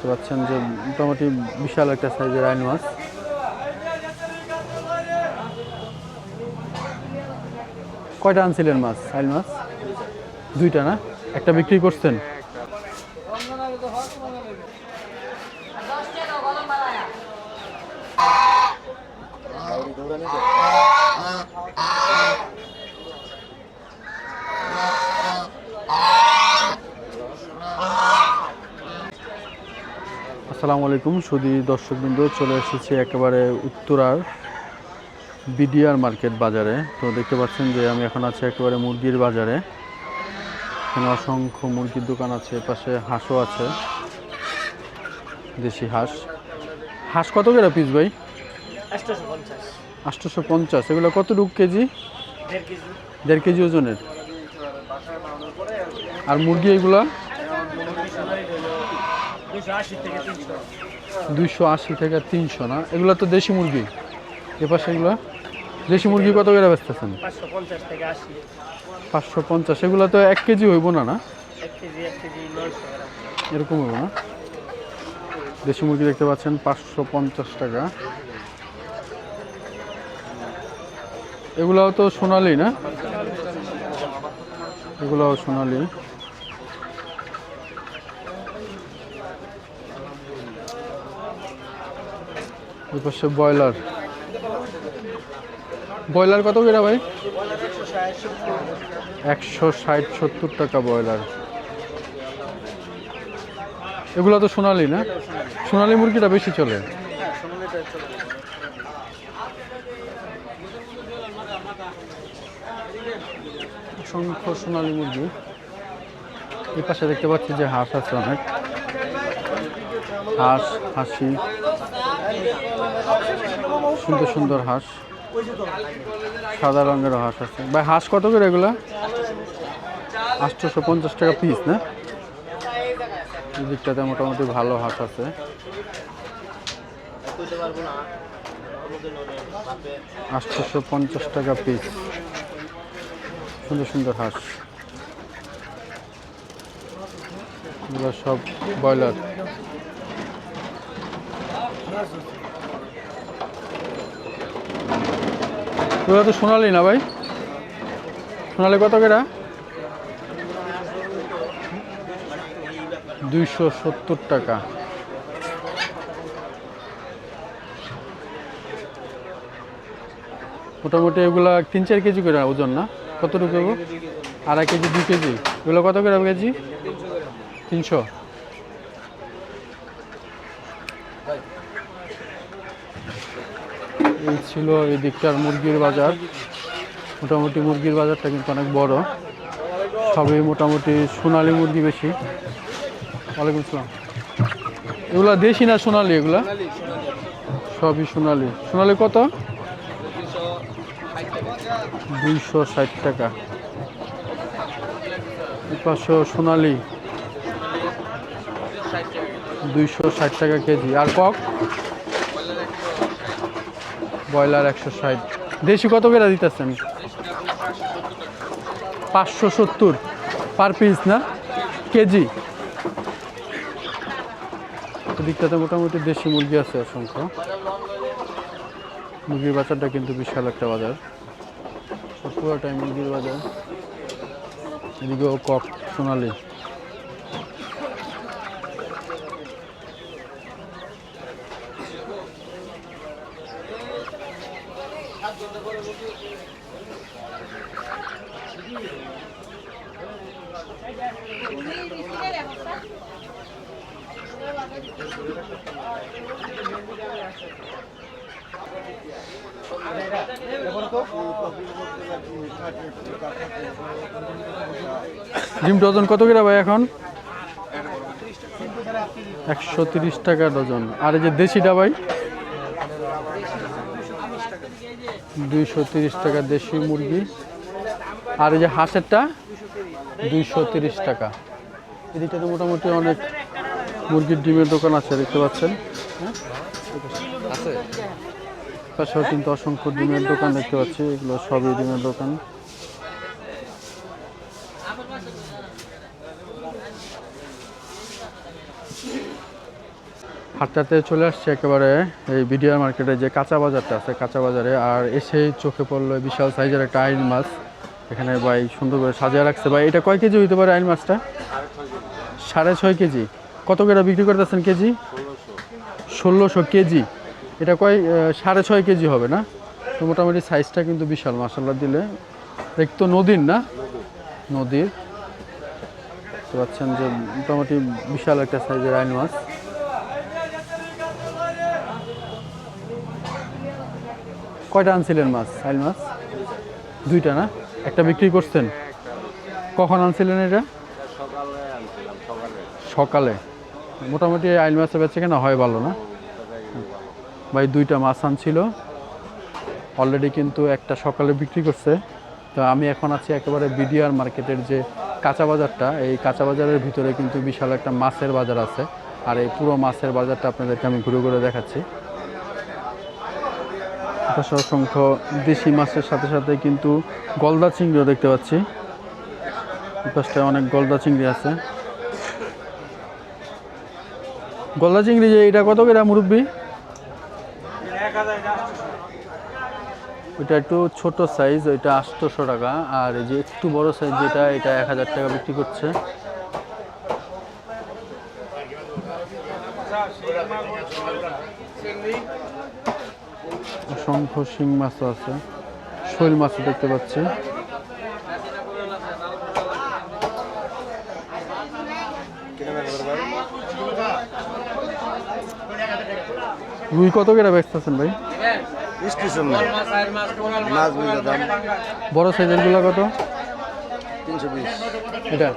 দেখতে পাচ্ছেন যে মোটামুটি বিশাল একটা সাইজের আইন মাছ কয়টা আনছিলেন মাছ? আইন মাছ? দুইটা না? একটা বিক্রি করছেন? আসসালামু আলাইকুম সুদী দর্শকবৃন্দ চলে এসেছি একেবারে উত্তরার বিডিআর মার্কেট বাজারে। তো দেখতে পাচ্ছেন যে আমি এখন আছি একেবারে মুরগির বাজারে। এখানে অসংখ্য মুরগির দোকান আছে পাশে হাঁসও আছে দেশি হাঁস। হাঁস কত করে পিস ভাই? আটশোশো পঞ্চাশ। এগুলো কেজি? দেড় কেজি। দেড় কেজি ওজনের। আর মুরগি এগুলা? দুশো আশি থেকে তিনশো না? এগুলো তো দেশি মুরগি। এ পাশে এগুলো? দেশি মুরগি কত করে বেচতেছেন? পাঁচশো পঞ্চাশ এগুলো তো এক কেজি হইব না না? এরকম হইব না? দেশি মুরগি দেখতে পাচ্ছেন, পাঁচশো পঞ্চাশ টাকা। এগুলাও তো সোনালি, না? এগুলাও সোনালি। এই পাশে ব্রয়লার। ব্রয়লার কত করে ভাই? একশো ষাট সত্তর টাকা ব্রয়লার। এগুলো তো সোনালি না? সোনালি মুরগিটা বেশি চলে। অসংখ্য সোনালি মুরগি। এই পাশে দেখতে পাচ্ছি যে হাঁস আছে অনেক। হাঁস, হাসি। সুন্দর সুন্দর হাঁস। সাদা রঙের হাঁস আছে। ভাই, হাঁস কত করে এগুলা? আটশোশো পঞ্চাশ টাকা পিস না? দিকটাতে মোটামুটি ভালো হাঁস আছে। আটশোশো পঞ্চাশ টাকা পিস সুন্দর সুন্দর হাঁস। সব ব্রয়লার। এগুলো তো সোনালি না ভাই? সোনালি কত কেরা? দুইশো সত্তর টাকা। মোটামুটি এগুলা তিন চার কেজি করে ওজন না? কতটুকু? আড়াই কেজি, দুই কেজি। এগুলো কত করে কেজি? তিনশো। ছিল এই দিকটার মুরগির বাজার। মোটামুটি মুরগির বাজারটা কিন্তু অনেক বড়। সবই মোটামুটি সোনালি মুরগি বেশি। ওয়ালাইকুম আসসালাম। এগুলা দেশি না সোনালি এগুলা? সবই সোনালি। সোনালি কত? দুইশো ষাট টাকা। পাঁচশো সোনালি। দুইশো ষাট টাকা কেজি। আর কক? ব্রয়লার একশো ষাট। দেশি কত করে দিতেছেন? পাঁচশো সত্তর পার পিস না? কেজি। এদিকটাতে মোটামুটি দেশি মুরগি আছে অসংখ্য। মুরগির বাজারটা কিন্তু বিশাল একটা বাজার। পুরোটাই মুরগির বাজার। এদিকেও কক সোনালি। ডিম ডজন কত করে ভাই এখন? একশো তিরিশ টাকা ডজন। আর এই যে দেশিটা ভাই? দুইশো তিরিশ টাকা দেশি মুরগি। আর এই যে হাঁসেরটা? দুইশো তিরিশ টাকা। এদিকটাতে মোটামুটি অনেক মুরগির ডিমের দোকান আছে দেখতে পাচ্ছেন? হ্যাঁ? আছে। পাশেও কিন্তু অসংখ্য ডিমের দোকান দেখতে পাচ্ছি এগুলো সবই ডিমের দোকান। হাঁটতে চলে আসছে একেবারে এই বিডিআর মার্কেটে যে কাঁচা বাজারটা আছে, কাঁচা বাজারে। আর এসেই চোখে পড়ল বিশাল সাইজের একটা আইন মাছ। এখানে ভাই সুন্দর করে সাজিয়ে রাখছে। ভাই, এটা কয় কেজি হইতে পারে আইন মাছটা? সাড়ে ছয় কেজি। কত করে বিক্রি করতেছেন কেজি? ষোলোশো কেজি। এটা কয় সাড়ে ছয় কেজি হবে না? তো মোটামুটি সাইজটা কিন্তু বিশাল মাসাল্লা দিলে। দেখতো নদীর না? নদীর। দেখতে পাচ্ছেন যে মোটামুটি বিশাল একটা সাইজের আইন মাছ। কয়টা আনছিলেন মাছ? আইল মাছ? দুইটা না? একটা বিক্রি করছেন? কখন আনছিলেন এটা? সকালে। মোটামুটি আইল মাছের বেচে কেনা হয় ভালো না? ভাই, দুইটা মাছ আনছিল। অলরেডি কিন্তু একটা সকালে বিক্রি করছে। তো আমি এখন আছি একেবারে বিডিআর মার্কেটের যে কাঁচা বাজারটা, এই কাঁচা বাজারের ভিতরে কিন্তু বিশাল একটা মাছের বাজার আছে। আর এই পুরো মাছের বাজারটা আপনাদেরকে আমি ঘুরে ঘুরে দেখাচ্ছি। পাশে অসংখ্য দেশি মাছের সাথে সাথে কিন্তু গলদা চিংড়িও দেখতে পাচ্ছি। পাশটায় অনেক গলদা চিংড়ি আছে। গলদা চিংড়ি যে এটা কত করে মুরব্বী? ওইটা একটু ছোট সাইজ ওইটা আটশোশো টাকা। আর এই যে একটু বড় সাইজ যেটা, এটা এক হাজার টাকা বিক্রি করছে। অসংখ্য শিং মাছও আছে। শৈল মাছও দেখতে পাচ্ছি। রুই কত করে বেচতেছেন ভাই? বড় সাইজেরগুলো কত? তিনশো বিশ। এটা?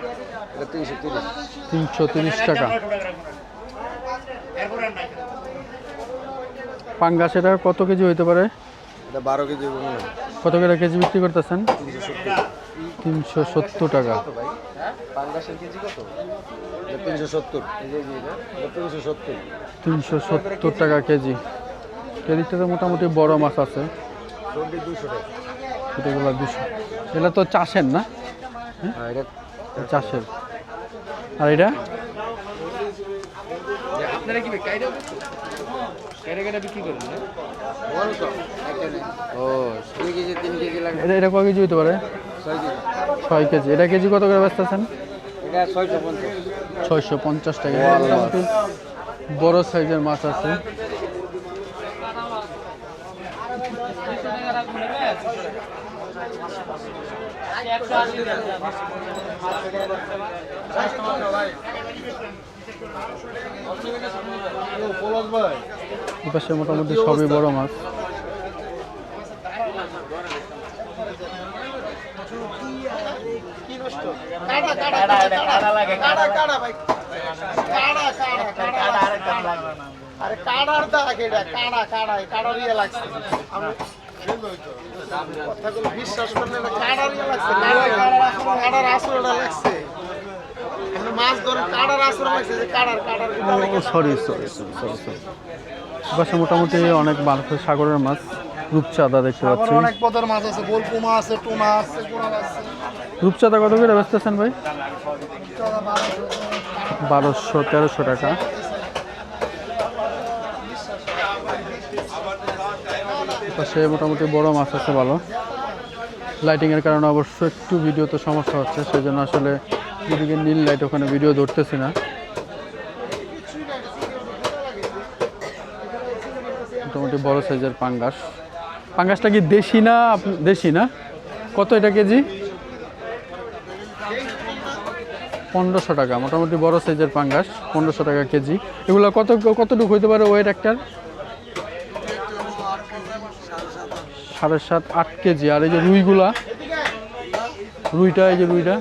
তিনশো তিরিশ টাকা। পাঙ্গাস এটা কত কেজি হইতে পারে? এটা বারো কেজি কত করে কেজি বিক্রি করতেছেন? তিনশো সত্তর টাকা। তিনশো সত্তর। টাকা কেজি। কেজিটাতে মোটামুটি বড় মাছ আছে। চল্লিশ দুশো এটা তো চাষের না? হ্যাঁ এটা চাষের। আর এটা? আপনারা কি কাইটা কাইটা কাইটা বিক্রি করেন না? ও কেজি তিন কেজি লাগবে এটা এটা কয় কেজি হইতে পারে? ছয় কেজি। এটা কেজি কত করে বেচতেছেন ছয়শো পঞ্চাশ। টাকা। বড় সাইজের মাছ আছে। এপাশে মোটামুটি সবই বড় মাছ আরে কাড়ার দাগ এটা কাড়া কাড়া এই ইয়ে লাগছে কথাগুলো বিশ্বাস করলে না কাড়ার ইয়ে লাগছে কাড়া কাড়ার কাড়ার লাগছে মাছ ধরে আসর লাগছে যে কাড়ার ও সরি সরি সরি সরি মোটামুটি অনেক মানুষের সাগরের মাছ রূপচাঁদা দেখতে পাচ্ছি। অনেক পদের মাছ আছে গোলপুমা আছে টুনা আছে কোরাল আছে। রূপচাঁদা কত করে বেচতেছেন ভাই? বারোশো। তেরোশো টাকা। পাশে মোটামুটি বড় মাছ আছে ভালো। লাইটিংয়ের কারণে অবশ্য একটু ভিডিওতে সমস্যা হচ্ছে সেই জন্য আসলে যেদিকে নীল লাইট ওখানে ভিডিও ধরতেছে না। মোটামুটি বড় সাইজের পাঙ্গাস। পাঙ্গাসটা কি দেশি না দেশি না? কত এটা কেজি? পনেরোশো টাকা, মোটামুটি বড় সাইজের পাঙ্গাস, পনেরোশো টাকা কেজি। এগুলো কত, কতটুকু হইতে পারে ওয়েট একটার? সাড়ে সাত, আট কেজি। আর এই যে রুইগুলা, রুইটা, এই যে রুইটা।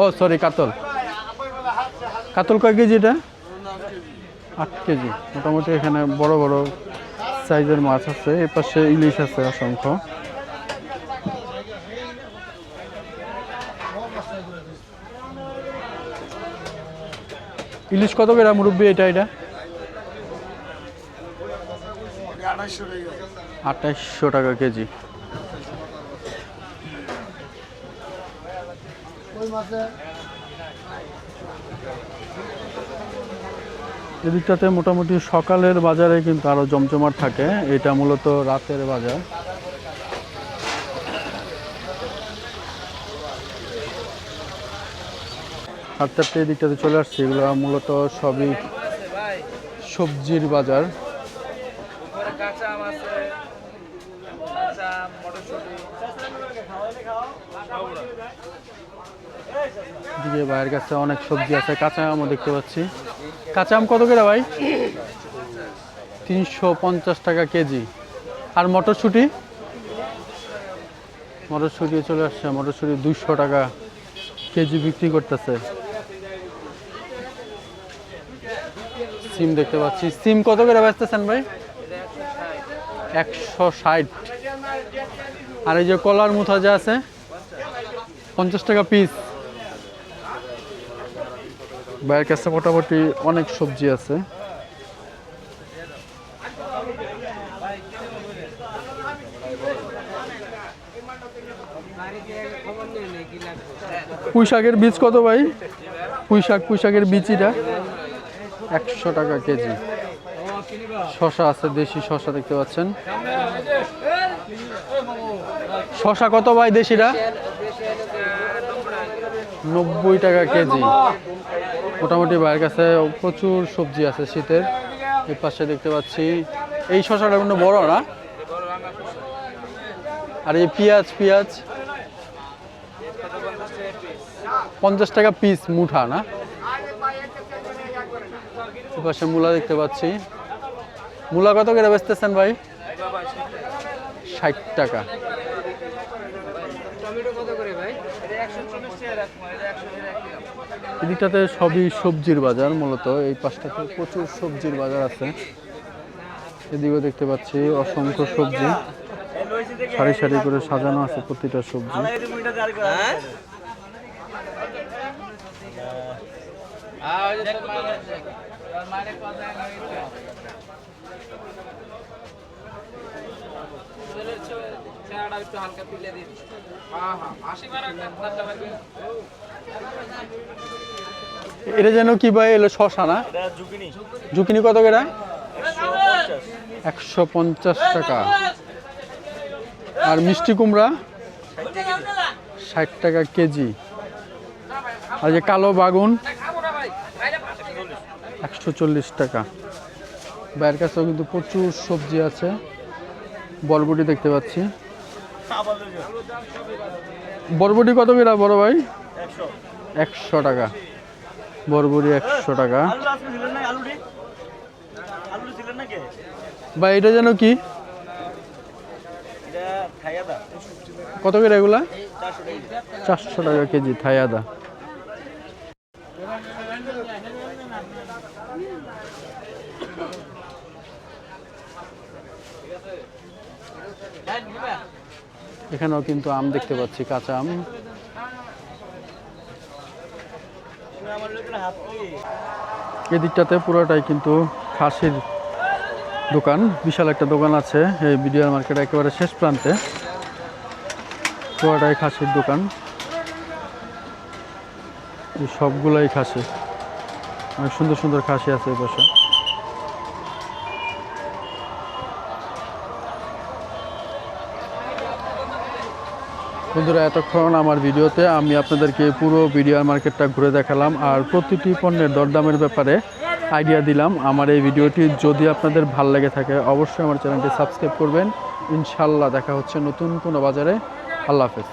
ও সরি কাতল। কাতল কয় কেজি এটা? আট কেজি। মোটামুটি এখানে বড় বড় সাইজের মাছ আছে। এ পাশে ইলিশ আছে অসংখ্য। ইলিশ কত করে মুরব্বী এটা এটা? আঠাইশশো টাকা কেজি। এদিকটাতে মোটামুটি সকালের বাজারে কিন্তু আরও জমজমাট থাকে। এটা মূলত রাতের বাজার। সাত চারটে এদিকটাতে চলে আসছে। এগুলো মূলত সবই সবজির বাজার। মটরশুঁটি। দিকে ভাইয়ের কাছে অনেক সবজি আছে, কাঁচা আমও দেখতে পাচ্ছি। কাঁচা আম কত করে ভাই? তিনশো পঞ্চাশ টাকা কেজি। আর মটরশুঁটি? মটরশুঁটি চলে আসছে, মটরশুঁটি দুইশো টাকা কেজি বিক্রি করতেছে। সিম দেখতে পাচ্ছি। সিম কত করে বেচতেছেন ভাই? একশো ষাট। আর এই যে কলার মুথা যে আছে, পঞ্চাশ টাকা পিস। ভাইয়ের কাছে মোটামুটি অনেক সবজি আছে। পুঁই শাকের বীজ কত ভাই? পুঁই শাক পুঁই শাকের বীজটা একশো টাকা কেজি। শশা আছে, দেশি শশা দেখতে পাচ্ছেন। শশা কত ভাই দেশিরা? নব্বই টাকা কেজি। মোটামুটি বাইরের কাছে প্রচুর সবজি আছে শীতের। এই পাশে দেখতে পাচ্ছি, এই শশাটা কিন্তু বড় না? আর এই পেঁয়াজ পেঁয়াজ। পঞ্চাশ টাকা পিস মুঠা, না? পাশে মূলা দেখতে পাচ্ছি। মূলা কত করে বেচতেছেন ভাই? ষাট টাকা। এদিকটাতে সবই সবজির বাজার মূলত, এই পাশটাতে প্রচুর সবজির বাজার আছে। এদিকেও দেখতে পাচ্ছি অসংখ্য সবজি। সারি সারি করে সাজানো আছে প্রতিটা সবজি। একটু হালকা পিলে দিন। হ্যাঁ হ্যাঁ আশি বার এটা যেন কি ভাই এলো শশা না? ঝুঁকিনি কত করে? একশো পঞ্চাশ টাকা। আর মিষ্টি কুমড়া? ষাট টাকা কেজি। আর যে কালো বাগুন? একশো চল্লিশ টাকা। বাইরের কাছেও কিন্তু প্রচুর সবজি আছে। বরবটি দেখতে পাচ্ছি। বরবটি কত করে বড় ভাই? একশো। টাকা। বরবটি একশো টাকা। বা এটা যেন কি? কত করে এগুলা? চারশো টাকা। কেজি থাই আদা এখানেও কিন্তু আম দেখতে পাচ্ছি, কাঁচা আম। এদিকটাতে পুরোটাই কিন্তু খাসির দোকান। বিশাল একটা দোকান আছে, এই বিডিআর মার্কেট একেবারে শেষ প্রান্তে। পুরোটাই খাসির দোকান। সবগুলাই খাসি। অনেক সুন্দর সুন্দর খাসি আছে এই পাশে। বন্ধুরা, এতক্ষণ আমার ভিডিওতে আমি আপনাদেরকে পুরো বিডিআর মার্কেটটা ঘুরে দেখালাম আর প্রতিটি পণ্যের দরদামের ব্যাপারে আইডিয়া দিলাম। আমার এই ভিডিওটি যদি আপনাদের ভালো লেগে থাকে, অবশ্যই আমার চ্যানেলটি সাবস্ক্রাইব করবেন। ইনশাল্লাহ দেখা হচ্ছে নতুন কোনো বাজারে। আল্লাহ হাফেজ।